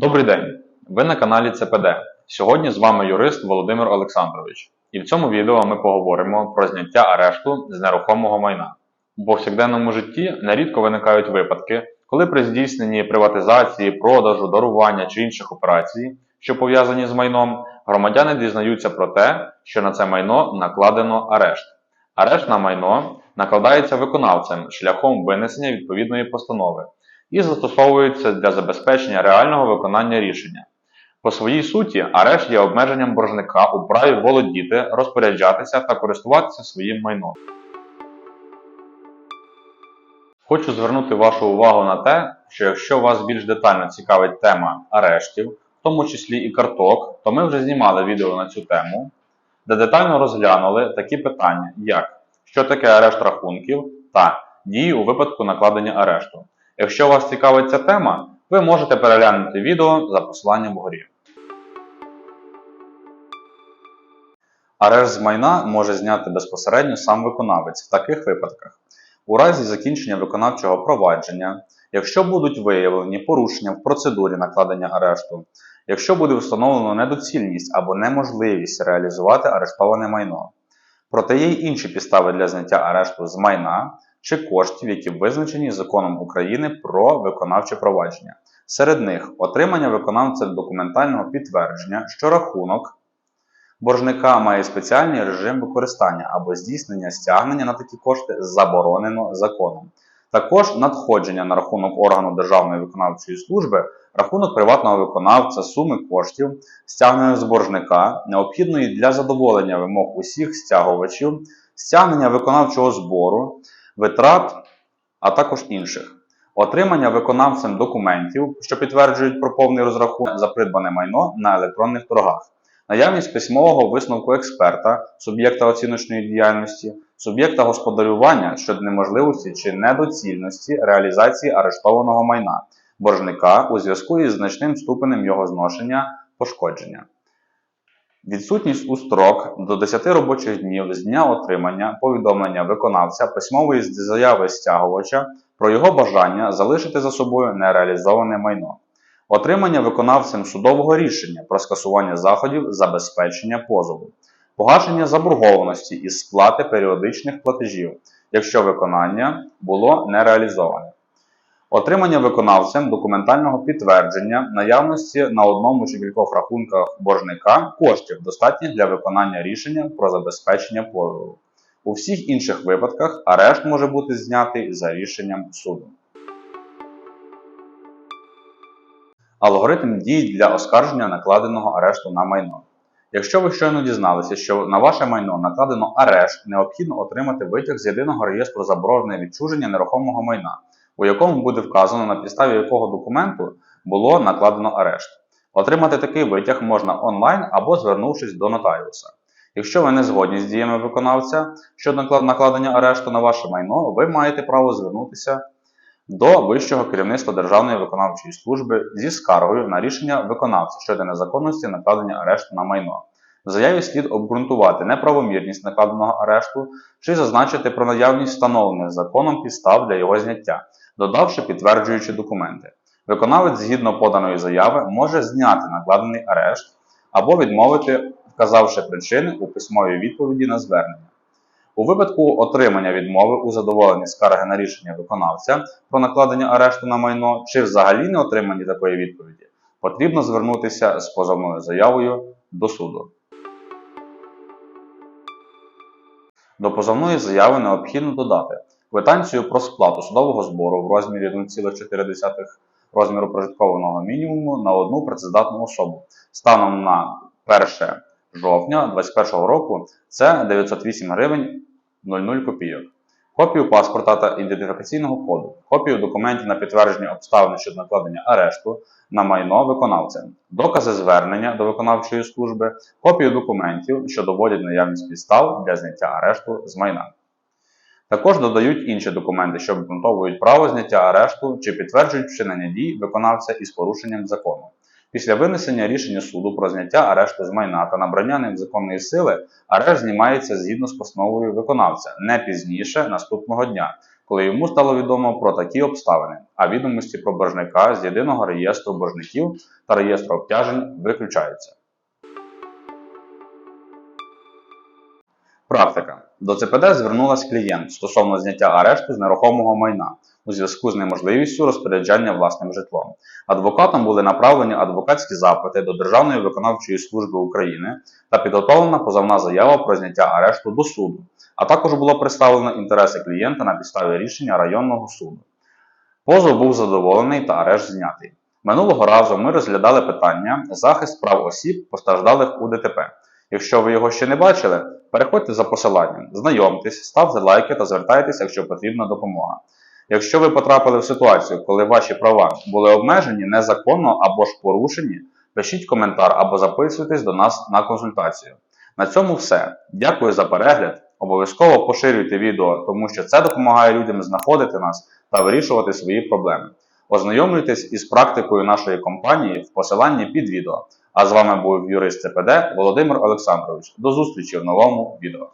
Добрий день! Ви на каналі ЦПД. Сьогодні з вами юрист Володимир Олександрович. І в цьому відео ми поговоримо про зняття арешту з нерухомого майна. У повсякденному житті нерідко виникають випадки, коли при здійсненні приватизації, продажу, дарування чи інших операцій, що пов'язані з майном, громадяни дізнаються про те, що на це майно накладено арешт. Арешт на майно накладається виконавцем шляхом винесення відповідної постанови і застосовується для забезпечення реального виконання рішення. По своїй суті, арешт є обмеженням боржника у праві володіти, розпоряджатися та користуватися своїм майном. Хочу звернути вашу увагу на те, що якщо вас більш детально цікавить тема арештів, в тому числі і карток, то ми вже знімали відео на цю тему, де детально розглянули такі питання, як що таке арешт рахунків та дії у випадку накладення арешту. Якщо вас цікавить ця тема, ви можете переглянути відео за посиланням вгорі. Арешт з майна може зняти безпосередньо сам виконавець в таких випадках. У разі закінчення виконавчого провадження, якщо будуть виявлені порушення в процедурі накладення арешту, якщо буде встановлено недоцільність або неможливість реалізувати арештоване майно. Проте є й інші підстави для зняття арешту з майна чи коштів, які визначені законом України про виконавче провадження. Серед них отримання виконавцем документального підтвердження, що рахунок боржника має спеціальний режим використання або здійснення стягнення на такі кошти заборонено законом. Також надходження на рахунок органу Державної виконавчої служби, рахунок приватного виконавця, суми коштів, стягнення з боржника, необхідної для задоволення вимог усіх стягувачів, стягнення виконавчого збору, витрат, а також інших. Отримання виконавцем документів, що підтверджують про повний розрахунок за придбане майно на електронних торгах, наявність письмового висновку експерта, суб'єкта оціночної діяльності, суб'єкта господарювання щодо неможливості чи недоцільності реалізації арештованого майна, боржника у зв'язку із значним ступенем його зношення пошкодження. Відсутність у строк до 10 робочих днів з дня отримання повідомлення виконавця письмової заяви стягувача про його бажання залишити за собою нереалізоване майно. Отримання виконавцем судового рішення про скасування заходів забезпечення позову, погашення заборгованості із сплати періодичних платежів, якщо виконання було не реалізоване. Отримання виконавцем документального підтвердження наявності на одному чи кількох рахунках боржника коштів, достатніх для виконання рішення про забезпечення позову. У всіх інших випадках арешт може бути знятий за рішенням суду. Алгоритм дій для оскарження накладеного арешту на майно. Якщо ви щойно дізналися, що на ваше майно накладено арешт, необхідно отримати витяг з єдиного реєстру заборонене відчуження нерухомого майна, у якому буде вказано, на підставі якого документу було накладено арешт. Отримати такий витяг можна онлайн або звернувшись до нотаріуса. Якщо ви не згодні з діями виконавця щодо накладення арешту на ваше майно, ви маєте право звернутися до вищого керівництва Державної виконавчої служби зі скаргою на рішення виконавця щодо незаконності накладення арешту на майно. В заяві слід обґрунтувати неправомірність накладеного арешту чи зазначити про наявність встановлених законом підстав для його зняття, додавши підтверджуючі документи. Виконавець згідно поданої заяви може зняти накладений арешт або відмовити, вказавши причини у письмовій відповіді на звернення. У випадку отримання відмови у задоволенні скарги на рішення виконавця про накладення арешту на майно чи взагалі не отримані такої відповіді, потрібно звернутися з позовною заявою до суду. До позовної заяви необхідно додати квитанцію про сплату судового збору в розмірі 1,4 розміру прожиткового мінімуму на одну працездатну особу станом на 1 жовтня 2021 року це 908 гривень 00 копійок. Копію паспорта та ідентифікаційного коду, копію документів на підтвердження обставин щодо накладення арешту на майно виконавця, докази звернення до виконавчої служби, копію документів, що доводять наявність підстав для зняття арешту з майна. Також додають інші документи, що обґрунтовують право зняття арешту чи підтверджують вчинення дій виконавця із порушенням закону. Після винесення рішення суду про зняття арешту з майна та набрання ним законної сили, арешт знімається згідно з постановою виконавця не пізніше наступного дня, коли йому стало відомо про такі обставини, а відомості про боржника з єдиного реєстру боржників та реєстру обтяжень виключаються. Практика. До ЦПД звернулась клієнт стосовно зняття арешту з нерухомого майна у зв'язку з неможливістю розпорядження власним житлом. Адвокатам були направлені адвокатські запити до Державної виконавчої служби України та підготовлена позовна заява про зняття арешту до суду, а також було представлено інтереси клієнта на підставі рішення районного суду. Позов був задоволений та арешт знятий. Минулого разу ми розглядали питання захист прав осіб, постраждалих у ДТП. Якщо ви його ще не бачили, переходьте за посиланням, знайомтесь, ставте лайки та звертайтеся, якщо потрібна допомога. Якщо ви потрапили в ситуацію, коли ваші права були обмежені незаконно або ж порушені, пишіть коментар або записуйтесь до нас на консультацію. На цьому все. Дякую за перегляд. Обов'язково поширюйте відео, тому що це допомагає людям знаходити нас та вирішувати свої проблеми. Ознайомлюйтесь із практикою нашої компанії в посиланні під відео. А з вами був юрист ЦПД Володимир Олександрович. До зустрічі в новому відео.